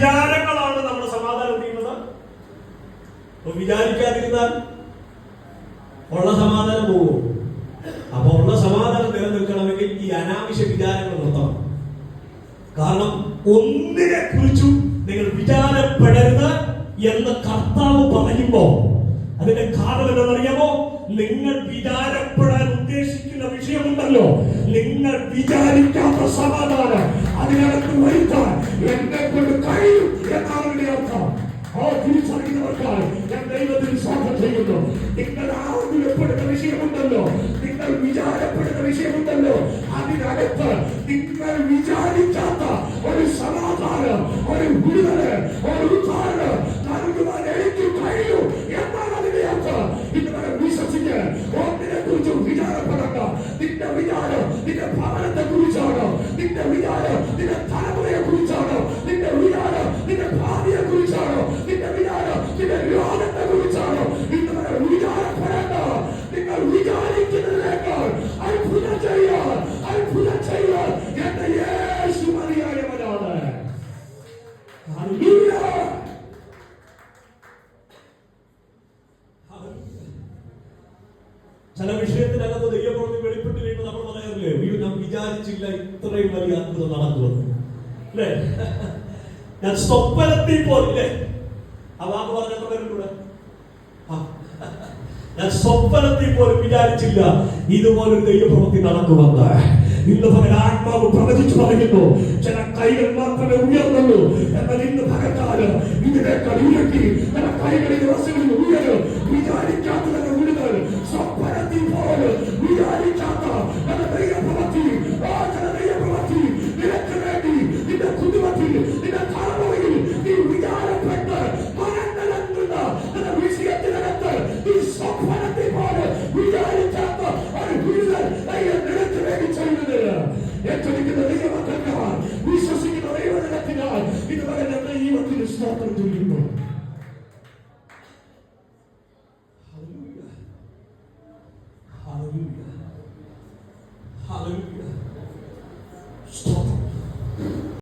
വിചാരങ്ങളാണ് നമ്മൾ ചെയ്യുന്നത്. അപ്പൊ വിചാരിക്കാതിരുന്നാൽ ഉള്ള സമാധാനം പോകും. അപ്പൊ ഉള്ള സമാധാനം നിലനിൽക്കണമെങ്കിൽ ഈ അനാവശ്യ വിചാരങ്ങൾ നിർത്തണം. കാരണം ഒന്നിനെ കുറിച്ചും നിങ്ങൾ വിചാരപ്പെടരുത് എന്ന് കർത്താവ് പറയുമ്പോ അതിന്റെ കാരണം എന്താണെന്നറിയാമോ? നിങ്ങൾ വിചാരപ്പെടാൻ ഉദ്ദേശിക്കുന്ന വിഷയമുണ്ടല്ലോ. നിങ്ങൾ വിചാരിക്കാത്ത സമാധാനം. അതിനകത്ത് വരുത്താൻ എന്നെ കൊണ്ട് കഴിയും എന്നാണ് ഇതിന്റെ അർത്ഥം. ആ തിരിച്ചറിയുന്നവർക്കായി ഞാൻ ദൈവത്തിൽ സ്വാഗതം ചെയ്യുന്നു. നിങ്ങൾ ആകുലപ്പെടുന്ന വിഷയമുണ്ടല്ലോ. നിങ്ങൾ വിചാരപ്പെടുന്ന വിഷയമുണ്ടല്ലോ. അതിനകത്ത് നിങ്ങൾ വിചാരിക്കാത്ത ഒരു സമാധാനം ഒരു വിടുതൽ ഒരു നിന്റെ വിചാരം നിന്റെ തലമുറയെ കുറിച്ചാണോ നിന്റെ വിചാരം നിന്റെ ഭാവിയെ കുറിച്ചാണോ നിന്റെ വിചാരം നിന്റെ രോഗത്തെ കുറിച്ചാണോ ഇതുവരെ വിചാരപ്പെടേണ്ട. നിങ്ങൾ വിചാരിക്കുന്നതിനേക്കാൾ അത്ഭുതം ചെയ്യാൻ അത്ഭുതം ചെയ്യാൻ എന്റെ യേശു മതിയായവനാണ്. ചില വിഷയത്തിനകത്ത് ദൈവപ്രവൃത്തി വിചാരിച്ചില്ല ഇത്രയും വലിയ അത്ഭുതം നടക്കുമെന്ന് അല്ലേ? ഞാൻ സ്വപ്നത്തിൽ പോലില്ലേ ആ വാക്ക് പറഞ്ഞ പേരുകൂടെ ഞാൻ സ്വപ്നത്തിൽ പോലും വിചാരിച്ചില്ല ഇതുപോലൊരു ദൈവപ്രവൃത്തി നടക്കുമെന്ന് ഇന്ന് പകൽ ആത്മാവ് പ്രവചിച്ചു പറയുന്നു ചില കൈകൾ മാത്രമേ ഉയർന്നുള്ളൂ എന്നാൽ ഇന്ന് പകത്താൽ ഇതിനേക്കാൾ ഉയർത്തി ചില കൈകളിൽ ഉയരും. വിചാരിക്കാത്തതിന്റെ ചെയ്യുന്നു Hallelujah. Hallelujah.